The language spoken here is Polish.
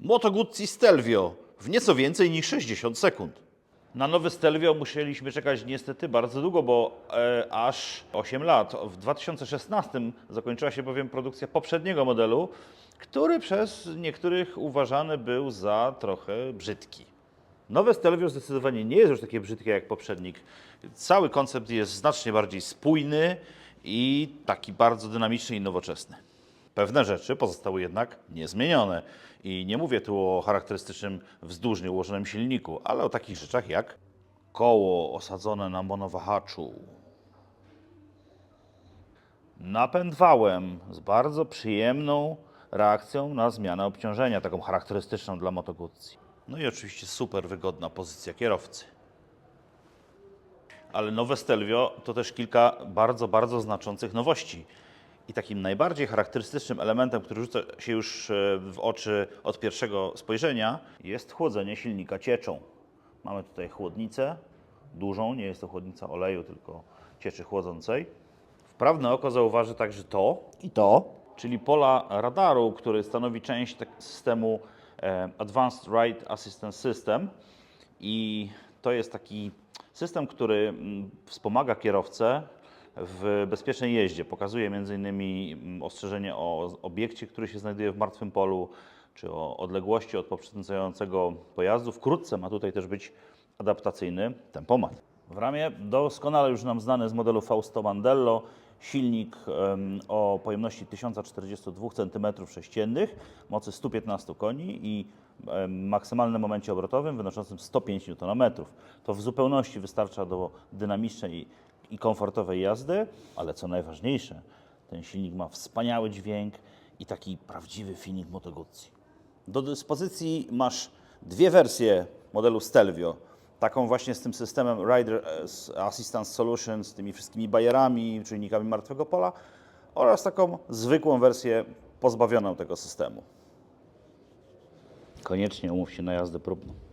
Moto Guzzi Stelvio w nieco więcej niż 60 sekund. Na nowy Stelvio musieliśmy czekać niestety bardzo długo, bo e, aż 8 lat. W 2016 zakończyła się bowiem produkcja poprzedniego modelu, który przez niektórych uważany był za trochę brzydki. Nowe Stelvio zdecydowanie nie jest już takie brzydkie jak poprzednik. Cały koncept jest znacznie bardziej spójny i taki bardzo dynamiczny i nowoczesny. Pewne rzeczy pozostały jednak niezmienione. I nie mówię tu o charakterystycznym wzdłużnie ułożonym silniku, ale o takich rzeczach jak koło osadzone na monowahaczu, napęd wałem z bardzo przyjemną reakcją na zmianę obciążenia, taką charakterystyczną dla Moto Guzzi. No i oczywiście super wygodna pozycja kierowcy. Ale nowe Stelvio to też kilka bardzo, bardzo znaczących nowości. I takim najbardziej charakterystycznym elementem, który rzuca się już e, w oczy od pierwszego spojrzenia, jest chłodzenie silnika cieczą. Mamy tutaj chłodnicę dużą, nie jest to chłodnica oleju, tylko cieczy chłodzącej. Wprawne oko zauważy także to i to, czyli pola radaru, który stanowi część tak- systemu e, Advanced Ride Assistance System. I to jest taki system, który mm, wspomaga kierowcę w bezpiecznej jeździe. Pokazuje m.in. mm, ostrzeżenie o obiekcie, który się znajduje w martwym polu, czy o odległości od poprzedzającego pojazdu. Wkrótce ma tutaj też być adaptacyjny tempomat. W ramie doskonale już nam znany z modelu Fausto Mandello silnik o pojemności 1042 cm3, mocy 115 koni i maksymalnym momencie obrotowym wynoszącym 105 Nm. To w zupełności wystarcza do dynamicznej i komfortowej jazdy, ale co najważniejsze, ten silnik ma wspaniały dźwięk i taki prawdziwy feeling Moto. Do dyspozycji masz dwie wersje modelu Stelvio. Taką właśnie z tym systemem Rider Assistance Solution, z tymi wszystkimi bajerami, czujnikami martwego pola oraz taką zwykłą wersję pozbawioną tego systemu. Koniecznie umów się na jazdę próbną.